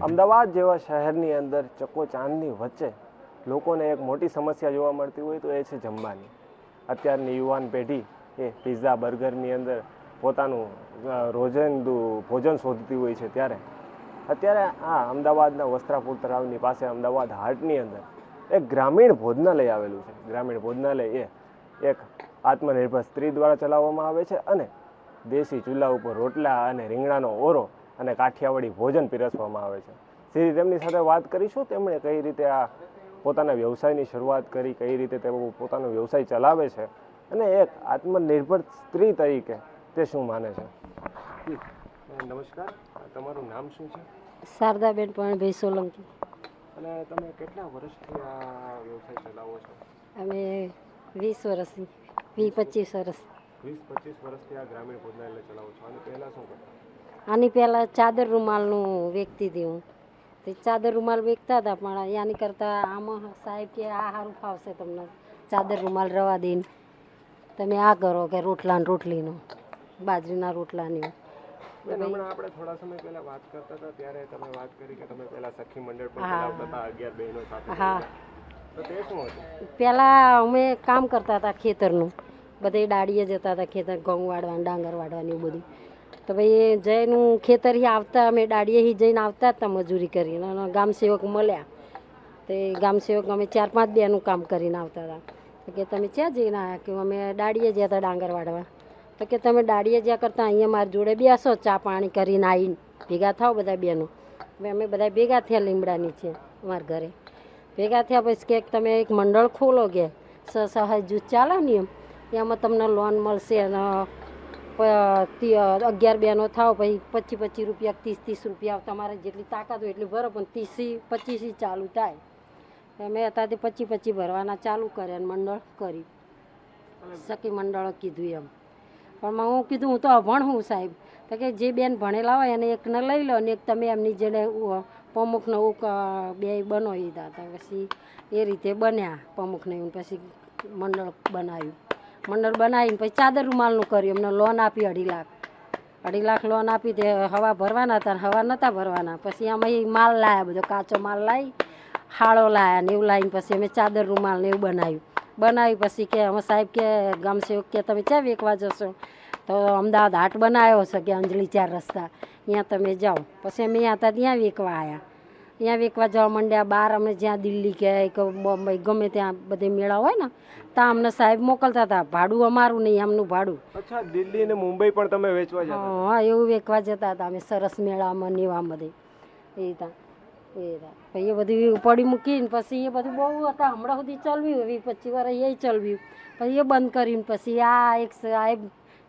અમદાવાદ જેવા શહેરની અંદર ચકો ચાંદની વચ્ચે લોકોને એક મોટી સમસ્યા જોવા મળતી હોય તો એ છે જમવાની. અત્યારની યુવાન પેઢી એ પિઝા બર્ગરની અંદર પોતાનું અ, ભોજન શોધતી હોય છે ત્યારે અત્યારે આ અમદાવાદના વસ્ત્રાપુર તળાવની પાસે અમદાવાદ હાટની અંદર એક ગ્રામીણ ભોજનાલય આવેલું છે. ગ્રામીણ ભોજનાલય એ એક આત્મનિર્ભર સ્ત્રી દ્વારા ચલાવવામાં આવે છે અને દેશી ચૂલા ઉપર રોટલા અને રીંગણાનો ઓરો અને કાઠિયાવાડી ભોજન પીરસવામાં આવે છે. સીધી તેમની સાથે વાત કરીશું. તેમણે કઈ રીતે આ પોતાના વ્યવસાયની શરૂઆત કરી, કઈ રીતે તેઓ પોતાનો વ્યવસાય ચલાવે છે અને એક આત્મનિર્ભર સ્ત્રી તરીકે તે શું માને છે? નમસ્કાર. તમારું નામ શું છે? શારદાબેન પણભાઈ સોલંકી. અને તમે કેટલા વર્ષથી આ વ્યવસાય ચલાવો છો? અમે વીસ વર્ષથી વીસ પચીસ વર્ષ. વીસ પચીસ વર્ષથી આ ગ્રામીણ ભોજનાલય ચલાવો છો. અને પહેલાં શું કરતા? આની પહેલાં ચાદર રૂમાલનું વેચતી હતી હું. તે ચાદર રૂમાલ વેચતા હતા પણ યાની કરતાં આમાં સાહેબ કે આ સારું ફાવશે તમને. ચાદર રૂમાલ રવા દઈને. તમે આ કરો કે રોટલા રોટલીનું બાજરીના રોટલાની. હમણાં આપણે થોડા સમય પહેલા વાત કરતા હતા ત્યારે તમે વાત કરી કે તમે પહેલા સખી મંડળ પણ હા. ચલાવતા હતા અગિયાર બહેનો સાથે હા. તો તે શું હતું? પહેલાં અમે કામ કરતા હતા ખેતરનું. બધે ડાળીએ જતા હતા ખેતર ઘઉં વાળવાનું ડાંગર વાળવાનું એવું બધું. તો ભાઈ જઈનું ખેતર આવતા અમે ડાળીએથી જઈને આવતા હતા મજૂરી કરીને. અને ગામ સેવક મળ્યા. તે ગામ સેવક અમે ચાર પાંચ બેનું કામ કરીને આવતા હતા. કે તમે ક્યાં જઈને આવ્યા કે અમે ડાળીએ જતા હતા ડાંગર વાળવા. તો કે તમે દાડીએ જ્યાં કરતાં અહીંયા મારી જોડે બેસો ચા પાણી કરીને આવીને ભેગા થાવ બધા બહેનો હવે અમે બધા ભેગા થયા લીમડાની છે અમારા ઘરે. ભેગા થયા પછી કે તમે એક મંડળ ખોલો કે સહાય જૂથ ચાલે ને એમ એમાં તમને લોન મળશે અને અગિયાર બહેનો થાવ પછી પચીસ પચીસ રૂપિયા ત્રીસ ત્રીસ રૂપિયા તમારે જેટલી તાકાત હોય એટલી ભરો પણ ત્રીસી પચીસી ચાલુ થાય. અમે અત્યારથી પચીસ પચીસ ભરવાના ચાલુ કર્યા મંડળ કરી. સખી મંડળ કીધું એમ. પણ હું કીધું, હું તો અભણ હું સાહેબ. તો કે જે બેન ભણેલા હોય એને એકને લઈ લો અને એક તમે એમની જેને પ્રમુખને ઉક બે બનો એ હતા પછી એ રીતે બન્યા પ્રમુખને એવું, પછી મંડળ બનાવ્યું. મંડળ બનાવીને પછી ચાદર રૂમાલનું કર્યું, એમને લોન આપી અઢી લાખ. અઢી લાખ લોન આપી તે હવા ભરવાના હતા હવા નહોતા ભરવાના. પછી આમાં એ માલ લાયા, બધો કાચો માલ લાવી હાળો લાયા ને એવું લાવીને પછી અમે ચાદર રૂમાલ ને એવું બનાવ્યું. બનાવી પછી કે અમે સાહેબ કે ગામ સેવક કે તમે ક્યાં વેકવા જશો? તો અમદાવાદ હાટ બનાવ્યો છે કે અંજલી ચાર રસ્તા. ત્યાં તમે જાઓ. પછી અમે ત્યાં હતા ત્યાં વેકવા આવ્યા ત્યાં વેકવા જવા માંડ્યા બહાર અમે જ્યાં દિલ્હી કે બોમ્બે ગમે ત્યાં બધે મેળા હોય ને ત્યાં અમને સાહેબ મોકલતા હતા ભાડું અમારું નહીં એમનું ભાડું. અચ્છા દિલ્હી અને મુંબઈ પણ તમે વેચવા જતા હા એવું વેકવા જતા હતા અમે સરસ મેળામાં નેવા બધે. એ હતા. એ બધું પડી મૂકીને પછી એ બધું બહુ હતા. હમણાં સુધી ચલવ્યું વીસ પચીસ વાર એ ચલવ્યું. પછી એ બંધ કરીને પછી આ એક સાહેબ,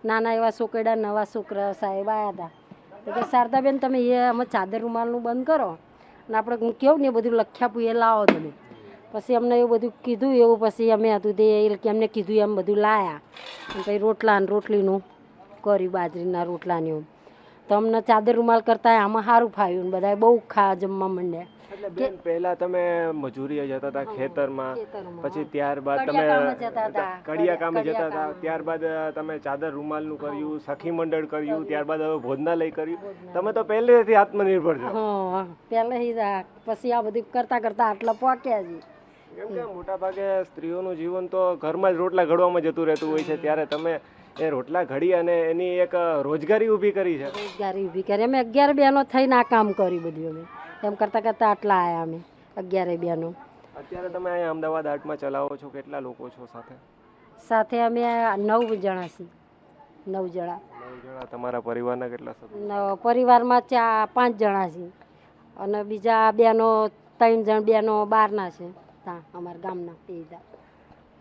નાના એવા છોકરા, નવા છોકરા સાહેબ આવ્યા હતા. કે, શારદાબેન, તમે એ અમે ચાદર રૂમાલનું બંધ કરો. અને આપણે હું કહું ને એ બધું લખ્યાપું એ લાવો તમે. પછી અમને એવું બધું કીધું, એવું પછી અમે હતું તે એ કે એમને કીધું, એમ બધું લાયા. પછી રોટલા રોટલીનું કર્યું, બાજરીના રોટલાને એવું. તો અમને ચાદર રૂમાલ કરતા આમાં સારું ફાવ્યું બધા બહુ ખા જમવા માંડ્યા. એટલે બેન પહેલા તમે મજૂરીએ જતા હતા ખેતરમાં. પછી ત્યારબાદ તમે કડિયા કામે જતા હતા. ત્યારબાદ તમે ચાદર રૂમાલનું કર્યું સખી મંડળ કર્યું ત્યારબાદ હવે ભોજનાલય કર્યું. તમે તો પહેલેથી આત્મનિર્ભર છો. પહેલેથી પછી આ બધું કરતા કરતા આટલા પહોંચ્યા છે. મોટા ભાગે સ્ત્રીઓનું જીવન તો ઘરમાં જ રોટલા ઘડવામાં જતું રહેતું હોય છે. ત્યારે તમે એ રોટલા ઘડી અને એની એક રોજગારી ઊભી કરી છે. રોજગારી ઊભી કરી. અમે અગિયાર બહેનો થઈને આ કામ કર્યું બધું અમે એમ કરતાં કરતાં આટલા આવ્યા અમે અગિયારે બહેનો. અત્યારે તમે અહીંયા અમદાવાદ આર્ટમાં ચલાવો છો કેટલા લોકો છો સાથે? સાથે અમે નવ જણા છીએ. નવ જણા. નવ જણા. તમારા પરિવારના કેટલા સભ્યો? પરિવારમાં ચા પાંચ જણા છીએ. અને બીજા બહેનો ત્રણ જણ બહેનો બહારના છે ત્યાં અમારા ગામના. બધા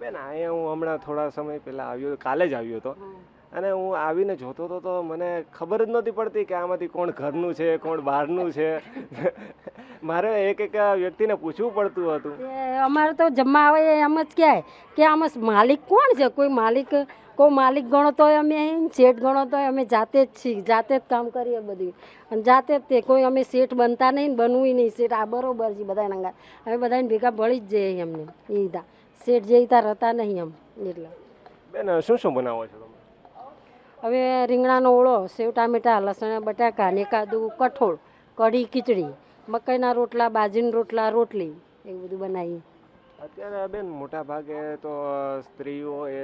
બેન અહીંયા હું હમણાં થોડા સમય પહેલાં આવ્યો કાલે જ આવ્યો હતો. અને હું આવીને જોતો હતો તો મને ખબર જ નહોતી પડતી કે આમાંથી કોણ ઘરનું છે કોણ બહારનું છે. મારે એક એક વ્યક્તિને પૂછવું પડતું હતું. અમારે તો જમવા આવે એમ જ કહેવાય કે આમાં માલિક કોણ છે? કોઈ માલિક કોઈ માલિક ગણો તો અમે શેઠ ગણો તો અમે જાતે જ છીએ જાતે જ કામ કરીએ બધું. અને જાતે જ તે કોઈ અમે શેઠ બનતા નહીં બનવું નહીં શેઠ આ બરોબર છે બધા નંગા. અમે બધાને ભેગા ભળી જ જઈએ એમને એ શેઠ જે રીતા રહેતા નહીં એમ એટલે. બેન શું શું બનાવો છો તમે? હવે રીંગણાનો ઓળો સેવ ટામેટા લસણ બટાકા ને કાદુ કઠોળ કઢી ખીચડી મકાઈના રોટલા બાજરીના રોટલા રોટલી એવું બધું બનાવીએ. અત્યારે બેન મોટા ભાગે તો સ્ત્રીઓ એ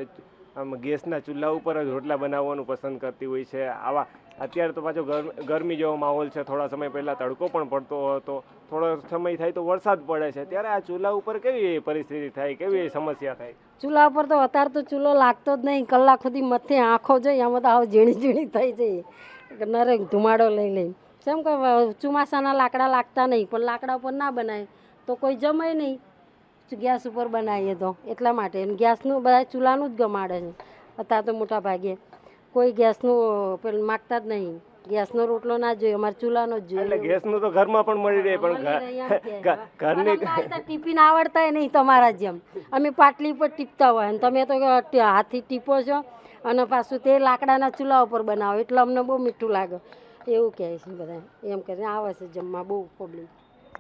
આમ ગેસના ચૂલા ઉપર જ રોટલા બનાવવાનું પસંદ કરતી હોય છે. આવા અત્યારે તો પાછો ગરમ- જેવો માહોલ છે. થોડા સમય પહેલાં તડકો પણ પડતો હતો. થોડો સમય થાય તો વરસાદ પડે છે. ત્યારે આ ચૂલા ઉપર કેવી પરિસ્થિતિ થાય? કેવી સમસ્યા થાય? ચૂલા ઉપર તો અત્યારે તો ચૂલો લાગતો જ નહીં. કલાક સુધી મથે આંખો જોઈ આમાં તો આવ ઝીણી ઝીણી થઈ જાય. નરે ધુમાડો લઈ લઈને જેમ કે ચોમાસાના લાકડા લાગતા નહીં, પણ લાકડા ઉપર ના બનાય. તો કોઈ જમાય નહીં. ગેસ ઉપર બનાવીએ તો એટલા માટે. ગેસનું બધા ચૂલાનું જ ગમાડે છે. અત્યારે તો મોટા ભાગે કોઈ ગેસનું પેલું માગતા જ નહીં. ગેસનો રોટલો ના જોઈએ અમારે ચૂલાનો જ એટલે જોઈએ ગેસનું તો ઘરમાં પણ મળી રહે પણ ઘરની ટિફિન આવડતા નહીં તમારા જેમ. અમે પાટલી પર ટીપતા હોય. અને તમે તો હાથી ટીપો છો અને પાછું તે લાકડાના ચૂલા ઉપર બનાવો. એટલે અમને બહુ મીઠું લાગે. એવું કહે છે બધા. એમ કરીને આવે છે જમવા. બહુ પબ્લિક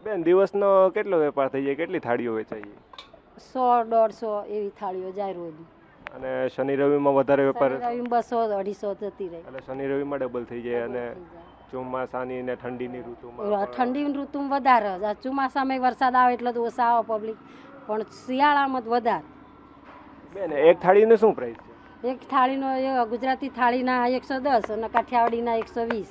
બેન દિવસનો કેટલો વેપાર થઈ જાય? કેટલી થાળીઓ વેચાઈ સો દોઢસો એવી થાળીઓ જાય રોજ. અને શનિ રવિમાં વધારે વેપાર બસો અઢીસો જતી રહે. એટલે શનિ રવિમાં ડબલ થઈ જાય અને ચોમાસાની ને ઠંડીની ઋતુમાં ઠંડીની ઋતુમાં વધારે. ચોમાસામાં વરસાદ આવે એટલે તો ઓછા આવે પબ્લિક પણ શિયાળામાં વધારે. બેન એક થાળીનું શું પ્રાઇસ છે? એક થાળીનો ગુજરાતી થાળીના એકસો દસ અને કાઠિયાવાડીના એકસો વીસ.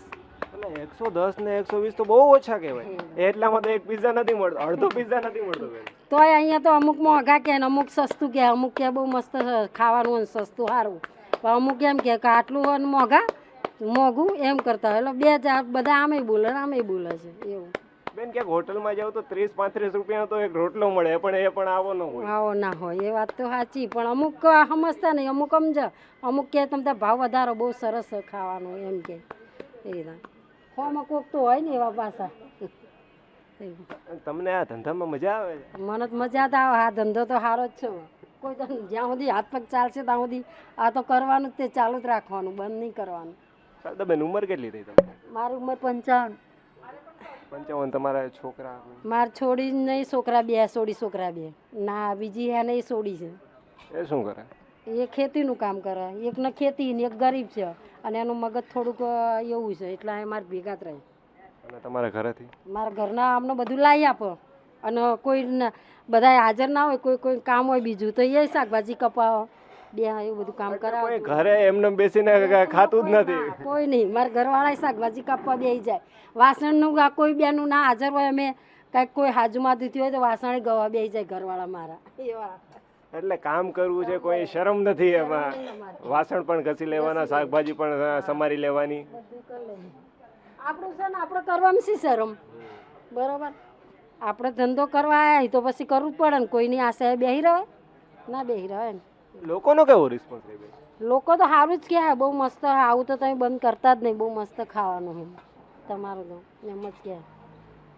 એટલે એકસો દસ ને એકસો વીસ તો બહુ ઓછા કહેવાય. એટલામાં તો એક પિઝા નથી મળતો અડધો પિઝા નથી મળતો તો અહીંયા તો અમુક મોંઘા કે ને અમુક સસ્તું કે અમુક કે બહુ મસ્ત ખાવાનું અને સસ્તું સારું. પણ અમુક એમ કે કે આટલું મોંઘા મોંઘું એમ કરતા હોય. એટલે બે ચાર બધા આમે બોલે આમે બોલે છે એવું. બેન ક્યાંક હોટલમાં જાવ તો ત્રીસ પાંત્રીસ રૂપિયા તો એક રોટલો મળે પણ એ પણ આવો ન હોય. આવો ના હોય એ વાત તો સાચી. પણ અમુક સમજતા નહીં. અમુક સમજ અમુક કે તમને ભાવ વધારો બહુ સરસ છે ખાવાનું એમ કે. એ હોમાં કોક તો હોય ને એવા પાછા. તમને આ ધંધામાં મજા આવે છે? મને તો મજા તો આવે આ ધંધો તો સારો જ છે. કોઈ તો જ્યાં સુધી હાથ પગ ચાલશે ત્યાં સુધી આ તો કરવાનું જ તે ચાલુ જ રાખવાનું બંધ નહીં કરવાનું. તમે ઉંમર કેટલી થઈ તમને મારી ઉંમર પંચાવન. પંચાવન તમારા છોકરા માર છોડી નહીં છોકરા બે સોડી છોકરા બે. ના બીજી હે નહીં છોડી છે. એ શું કરે? એ ખેતીનું કામ કરે. એકને ખેતી ને એક ગરીબ છે. અને એનું મગજ થોડુંક એવું છે. એટલે એ મારે ભેગા જ રહે. અને તમારા ઘરેથી? મારા ઘરના અમને બધું લાવી આપો. અને કોઈ બધા હાજર ના હોય કોઈ કોઈ કામ હોય બીજું તો એ શાકભાજી કપાવો. બે એવું બધું કામ કરાવો. ઘરે એમને બેસીને ખાતું જ નથી. કોઈ નહીં. મારા ઘરવાળા શાકભાજી કાપવા બે જાય. વાસણનું કોઈ બેનું ના હાજર હોય અમે કાંઈક કોઈ હાજુમાં દીધી હોય તો વાસણ ગવા બે જાય ઘરવાળા મારા. એવા. એટલે કામ કરવું છે કોઈ શરમ નથી એમાં. વાસણ પણ ઘસી લેવાના શાકભાજી પણ સમારી લેવાની. આપણું છે ને આપણે કરવામાં શી શરમ? બરોબર? આપણે ધંધો કરવા આવ્યા તો પછી કરવું પડે ને. કોઈની આશા બેહી રહે? ના બેહી રહે ને લોકોનો કેવો રિસ્પોન્સ લોકો તો સારું જ કહે બહુ મસ્ત આવું તો તમે બંધ કરતા જ નહીં બહુ મસ્ત ખાવાનું એમ. તમારું તો એમ જ કહે.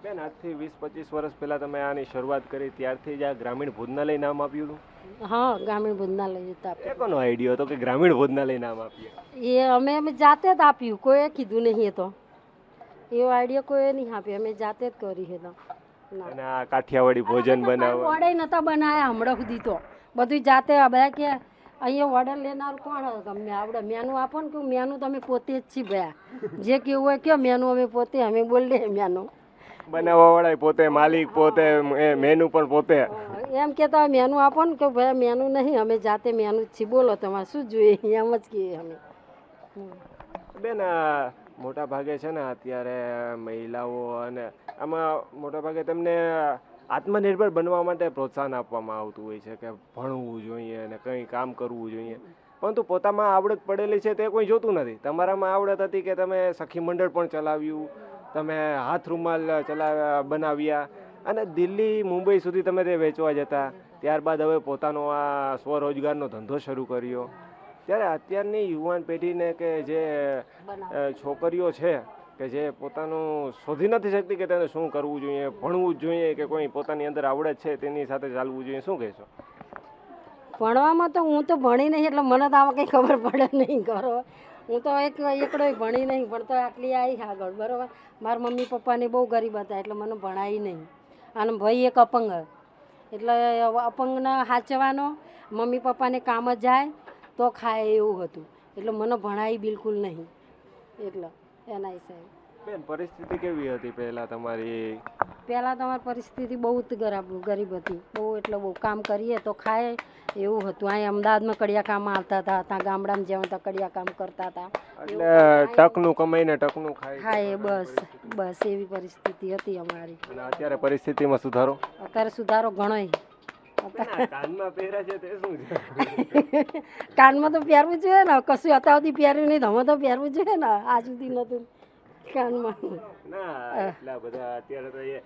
બેન આજથી વીસ પચીસ વર્ષ પહેલાં તમે આની શરૂઆત કરી ત્યારથી જ આ ગ્રામીણ ભોજનાલય નામ આપ્યું હતું. હા ગ્રામીણ ભોજનાલય જતા આપ્યું એ કોનો આઈડિયો હતો કે ગ્રામીણ ભોજનાલય નામ આપીએ? એ અમે અમે જાતે જ આપ્યું કોઈએ કીધું નહીં એ તો. એવો આઈડિયા કોઈએ નહીં આપ્યો અમે જાતે જ કરી હતો તો. અને આ કાઠિયાવાડી ભોજન બનાવવા વડે નતા બનાયા હમણાં સુધી તો. બધું જાતે આ બધા કે અહીંયા ઓર્ડર લેનાર કોણ હતો? તમને આવડે મેનુ આપો ને કે મેનુ તમે પોતે જ છી ભયા. જે કેવું હોય કયો મેનુ અમે પોતે અમે બોલીએ મેનુ. બનાવવા વાળા પોતે માલિક પોતે મેનુ પણ પોતે. એમ કહેતા મેનુ આપો ને કે ભાઈ મેનુ નહીં અમે જાતે મેનુ છીએ. બોલો તમારે શું જોઈએ? એમ જ કહીએ અમે. બેન મોટા ભાગે છે ને અત્યારે મહિલાઓ અને આમાં મોટા ભાગે તમને આત્મનિર્ભર બનવા માટે પ્રોત્સાહન આપવામાં આવતું હોય છે કે ભણવું જોઈએ અને કંઈ કામ કરવું જોઈએ. પરંતુ પોતામાં આવડત પડેલી છે તે કોઈ જોતું નથી. તમારામાં આવડત હતી કે તમે સખી મંડળ પણ ચલાવ્યું? તમે હાથ રૂમાલ ચલાવ્યા, બનાવ્યા અને દિલ્હી, મુંબઈ સુધી તમે તે વેચવા જતા. ત્યારબાદ હવે પોતાનો આ સ્વરોજગારનો ધંધો શરૂ કર્યો. ત્યારે અત્યારની યુવાન પેઢીને કે જે છોકરીઓ છે કે જે પોતાનું શોધી નથી શકતી કે તેને શું કરવું જોઈએ, ભણવું જ જોઈએ કે કોઈ પોતાની અંદર આવડત છે તેની સાથે ચાલવું જોઈએ, શું કહેશો? ભણવામાં તો હું તો ભણી નહીં, એટલે મને તો આમાં કંઈ ખબર પડે નહીં કરો હું તો એક એકડો ભણી નહીં, પણ તો આટલી આવી આગળ, બરાબર? મારા મમ્મી પપ્પાને બહુ ગરીબ હતા, એટલે મને ભણાવી નહીં. અને ભાઈ એક અપંગ. એટલે અપંગને સાચવાનો મમ્મી પપ્પાને કામ જ જાય, તો ખાય એવું હતું. એટલે મને ભણાવી બિલકુલ નહીં. એટલે, એના હિસાબે. બેન, પરિસ્થિતિ કેવી હતી પહેલાં તમારી? પહેલાં તમારી પરિસ્થિતિ બહુ જ ગરાબ ગરીબ હતી. બહુ એટલે બહુ કામ કરીએ તો ખાય. એવું હતું. અહીં અમદાવાદમાં કડિયા કામ આવતા હતા. ત્યાં ગામડામાં જેવા હતા કડિયા કામ કરતા હતા. એટલે ટકનું કમાઈને ટકનું ખાય. ખાય. બસ. બસ. એવી પરિસ્થિતિ હતી અમારી. અત્યારે પરિસ્થિતિમાં સુધારો? અત્યારે સુધારો ઘણોય. કાનમાં તે શું છે? કાનમાં તો પહેરવું જોઈએ ને. કશું અત્યાર સુધી પહેર્યું નહીં તો અમે તો પહેરવું જોઈએ ને. આ સુધી નહોતું. કાનમાં ના એટલા બધા અત્યારે તો એ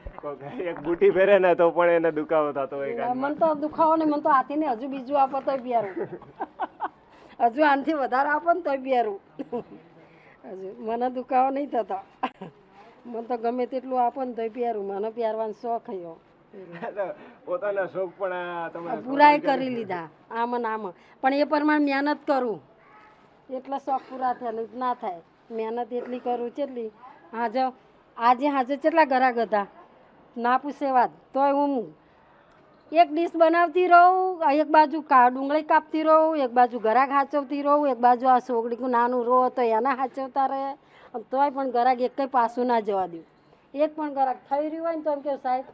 એક બુટી પહેરે ને તો પણ એને દુખાવો થતો હોય મને તો દુખાવો નહીં મને તો હાથીને હજુ બીજું આપો તોય પહેરું હજુ આનાથી વધારે આપો ને તોય પહેરું હજુ મને દુખાવો નહીં થતો. મને તો ગમે તેટલું આપો ને તોય પહેરું મને પહેરવાનો શોખ થયો પોતાના શોખ પણ પૂરાય કરી લીધા આમ ને આમ. પણ એ પ્રમાણે મહેનત કરું. એટલે શોખ પૂરા થયા ના થાય. મહેનત એટલી કરું કેટલી હાજે, આજે હાજે કેટલા ગરાક હતા? ના પૂછે વાત, તોય હું એક ડીશ બનાવતી રહું, એક બાજુ કા ડુંગળી કાપતી રહું, એક બાજુ ગરાગ હાચવતી રહું, એક બાજુ આ સોગડીકું નાનું રો તો એના હાચવતા રહે. તોય પણ ગરાગ એક કંઈ પાછું ના જવા દઉં એક પણ ગરાગ થઈ રહ્યું હોય ને તો એમ કે સાહેબ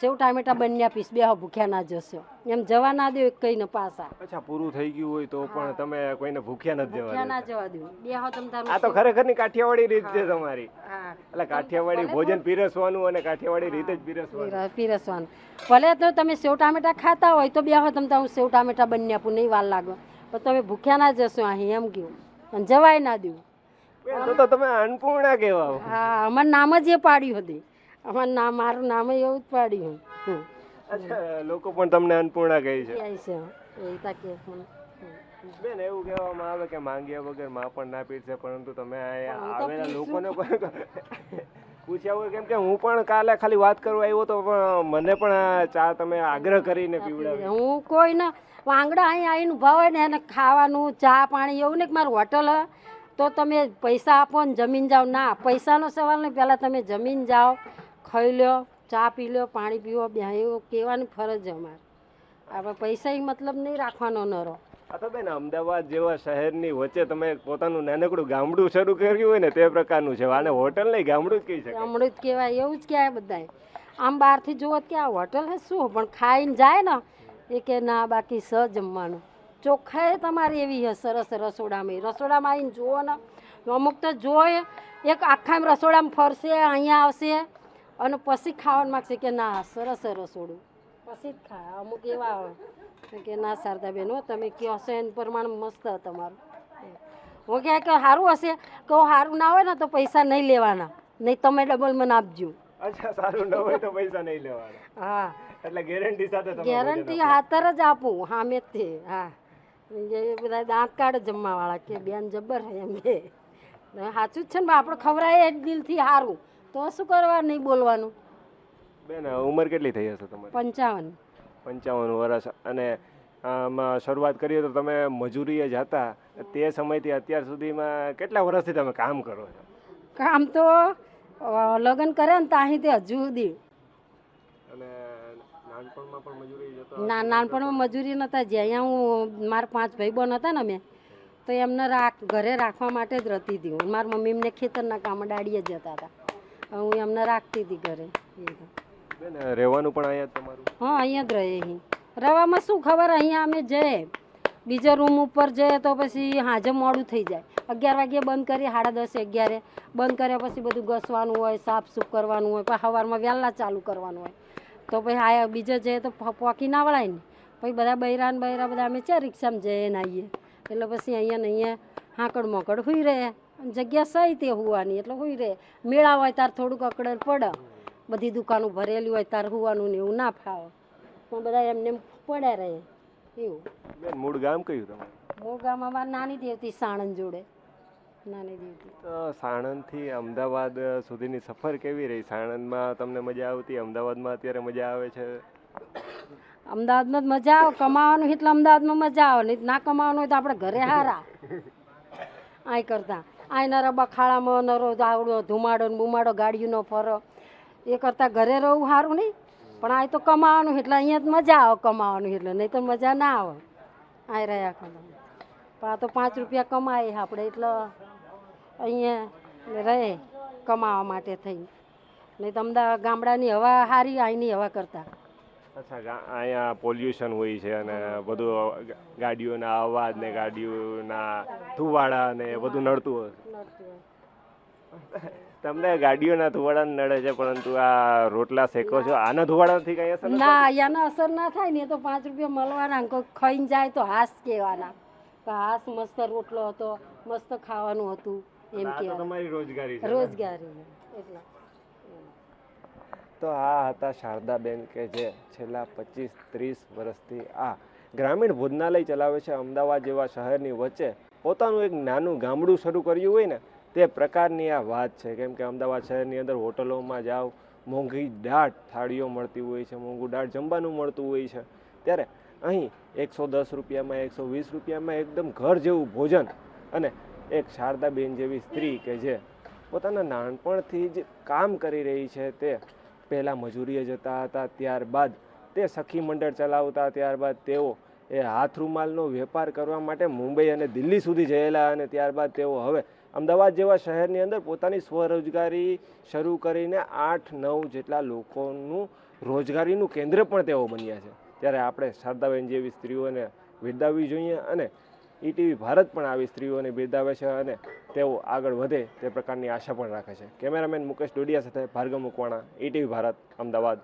સેવ ટામેટા બંને પીસ બે ભૂખ્યા ના જશો. એમ જવા ના દો એક કઈ ને પાસા. અચ્છા પૂરું થઈ ગયું હોય તો પણ તમે કોઈને ભૂખ્યા નથી જવા ના જવા દો બે હો તમ તારું આ તો ખરેખરની કાઠિયાવાડી રીત છે તમારી. એટલે કાઠિયાવાડી ભોજન પીરસવાનું અને કાઠિયાવાડી રીતે જ પીરસવાનું. પીરસવાનું. ભલે તો તમે સેવ ટામેટા ખાતા હોય તો બે હો તમ તારું સેવ ટામેટા બંને આપું નહીં વાર લાગો. પણ તમે ભૂખ્યા ના જશો અહીં એમ કહ્યું અને જવાય ના દઉં તો તો તમે અન્નપૂર્ણા કહેવાઓ. હા અમારું નામ જ એ પાડ્યું હતું. અમારું નામ મારું નામ એવું જ પાડ્યું. લોકો પણ તમને અન્નપૂર્ણા કહે છે. એ તાકે. બેન એવું કહેવામાં આવે કે માંગ્યા વગરમાં પણ ના પીરશે પરંતુ તમે આવેલા લોકોને પૂછ્યા હોય કેમ કે હું પણ કાલે ખાલી વાત કરવા આવ્યો તો પણ મને પણ ચા તમે આગ્રહ કરીને પીવડાવી. હું કોઈ ના વાંગડા અહીં આવીને ભાવે ને એને ખાવાનું ચા પાણી એવું ને કે મારું હોટલ તો તમે પૈસા આપો ને જમીન જાઓ. ના પૈસાનો સવાલ નહીં. પહેલાં તમે જમીન જાઓ. ખાઈ લો ચા પી લો પાણી પીવો બે એવું કહેવાની ફરજ અમારે. આપણે પૈસા મતલબ નહીં રાખવાનો નરો. આ તો બેન અમદાવાદ જેવા શહેરની વચ્ચે તમે પોતાનું નાનકડું ગામડું શરૂ કર્યું હોય ને તે પ્રકારનું છે. આને હોટલ નહીં ગામડું જ કહી શકાય. જ કહેવાય એવું જ કહેવાય બધાય. આમ બહારથી જુઓ કે આ હોટલ હે શું? પણ ખાઈને જાય ને એ કે ના બાકી સ જમવાનું. ચોખ્ખાએ તમારી એવી હે સરસ રસોડામાં. રસોડામાં આવીને જુઓ ને અમુક તો જોઈ એક આખા એમ રસોડામાં ફરશે અહીંયા આવશે. અને પછી ખાવાનું માગશે કે ના સરસ રસોડું પછી જ ખા અમુક એવા હોય કે ના શારદાબેન હો તમે કહો છો એન પ્રમાણે મસ્ત તમારું. હું કહે કે સારું હશે? કે સારું ના હોય ને તો પૈસા નહીં લેવાના. નહીં તમે ડબલ મને આપજો. અચ્છા સારું ન હોય તો પૈસા નહીં લેવાના. હા. એટલે ગેરંટી સાથે ગેરંટી હાથર જ આપું હા મેં તે હા. એ બધા દાંત કાઢ જમવાવાળા કે બેન જબર હે એમ કે સાચું જ છે ને આપણે ખવરાય એ દિલથી સારું. તો શું કરવા નહીં બોલવાનું? બેન ઉંમર કેટલી થઈ હશે તમારી? પંચાવન. પંચાવન વર્ષ. અને આમાં શરૂઆત કરીએ તો તમે મજૂરીએ જતા. તે સમયથી અત્યાર સુધીમાં કેટલા વર્ષથી તમે કામ કરો છો? કામ તો લગ્ન કરે ને ત્યાંથી તે હજુ સુધી. અને નાનપણમાં પણ મજૂરી જતો ના નાનપણમાં મજૂરી નહોતા જે અહીંયા હું મારા પાંચ ભાઈ બહેન હતા ને મેં તો એમને રાખ ઘરે રાખવા માટે જ રહેતી હતી હું. મારી મમ્મી એમને ખેતરના કામ ડાળીએ જ જતા હતા. હું એમને રાખતી હતી ઘરે. બેન રહેવાનું પણ અહીંયા તમારું? હા અહીંયા જ રહે અહીં રવામાં શું ખબર અહીંયા અમે જઈએ. બીજા રૂમ ઉપર જઈએ તો પછી હાજે મોડું થઈ જાય. અગિયાર વાગ્યે બંધ કરીએ સાડા દસે અગિયારે. બંધ કર્યા પછી બધું ઘસવાનું હોય સાફ સૂફ કરવાનું હોય પછી સવારમાં વહેલા ચાલુ કરવાનું હોય. તો પછી આ બીજે જઈએ તો પોકી ના વળાય ને. પછી બધા બૈરાન બૈરા બધા અમે ચા રિક્ષામાં જઈએ ને આવીએ? એટલે પછી અહીંયા ને અહીંયા હાંકડ મોકડ હોઈ રહે. અને જગ્યા સહી તે હોવાની એટલે હોય રહે મેળા હોય તાર થોડુંક અકડર પડે. બધી દુકાનો ભરેલી હોય તાર હોવાનું ને એવું ના ફાવે. પણ બધા એમને એમ પડ્યા રહે એવું. મૂળ ગામ કયું તમારું? મૂળ ગામ મારી નાની દેવતી સાણંદ જોડે. નાની દેવતી. તો સાણંદથી અમદાવાદ સુધીની સફર કેવી રહી? સાણંદમાં તમને મજા આવતી? અમદાવાદમાં અત્યારે મજા આવે છે? અમદાવાદમાં જ મજા આવે. કમાવાનું એટલે અમદાવાદમાં મજા આવે. નહીં ના કમાવાનું હોય તો આપણે ઘરે હારા. આય કરતા. આય રબા બખાડામાં નરો આવડો ધુમાડો ને બુમાડો, ગાડીઓનો ફરો. એ કરતાં ઘરે રહું સારું નહીં. પણ આય તો કમાવાનું એટલે અહીંયા જ મજા આવે કમાવાનું એટલે નહીં તો મજા ના આવે. આ રહ્યા કરતા પણ આ તો પાંચ રૂપિયા કમાય આપણે એટલે અહીંયા રહે કમાવા માટે થઈ નહીં તો અમદાવાદ ગામડાની હવા સારી અહીંની હવા કરતાં. અચ્છા અહીંયા પોલ્યુશન હોય છે અને બધું ગાડીઓના અવાજ ને ગાડીઓના ધુવાડા ને બધું નડતું હોય. તમને ગાડીઓના ધુવાડા નડે છે પરંતુ આ રોટલા શેકો છો? આના ધુવાડાથી કઈ અસર ના યાનો અસર ના થાય ને તો પાંચ રૂપિયા મળવાના કોઈ ખાઈને જાય તો હાસ કહેવાના. હાસ મસ્ત રોટલો હતો મસ્ત ખાવાનું હતું એમ કે તમારી રોજગારી રોજગારી એટલા. તો આ હતા શારદાબેન કે જે છેલ્લા પચીસ, ત્રીસ વર્ષથી આ ગ્રામીણ ભોજનાલય ચલાવે છે, અમદાવાદ જેવા શહેરની વચ્ચે પોતાનું એક નાનું ગામડું શરૂ કર્યું હોય ને, તે પ્રકારની આ વાત છે. કેમ કે અમદાવાદ શહેરની અંદર હોટલોમાં જાઓ, મોંઘી દાટ થાળીઓ મળતી હોય છે, મોંઘું દાટ જમવાનું મળતું હોય છે. ત્યારે અહીં એકસો દસ રૂપિયામાં, એકસો વીસ રૂપિયામાં એકદમ ઘર જેવું ભોજન અને એક શારદાબેન જેવી સ્ત્રી કે જે પોતાના નાનપણથી જ કામ કરી રહી છે તે પહેલાં મજૂરીએ જતા હતા, ત્યારબાદ તે સખી મંડળ ચલાવતા, ત્યારબાદ તેઓ એ હાથ રૂમાલનો વેપાર કરવા માટે મુંબઈ અને દિલ્હી સુધી જયેલા અને ત્યારબાદ તેઓ હવે અમદાવાદ જેવા શહેરની અંદર પોતાની સ્વરોજગારી શરૂ કરીને આઠ, નવ જેટલા લોકોનું રોજગારીનું કેન્દ્ર પણ તેઓ બન્યા છે. ત્યારે આપણે શારદાબેન જેવી સ્ત્રીઓને બિરદાવવી જોઈએ અને ઈટીવી ભારત પણ આવી સ્ત્રીઓને બિરદાવે છે અને તેઓ આગળ વધે તે પ્રકારની આશા પણ રાખે છે. કેમેરામેન મુકેશ ડોડિયા સાથે ભાર્ગવ મુકવાણા, ઈટીવી ભારત, અમદાવાદ.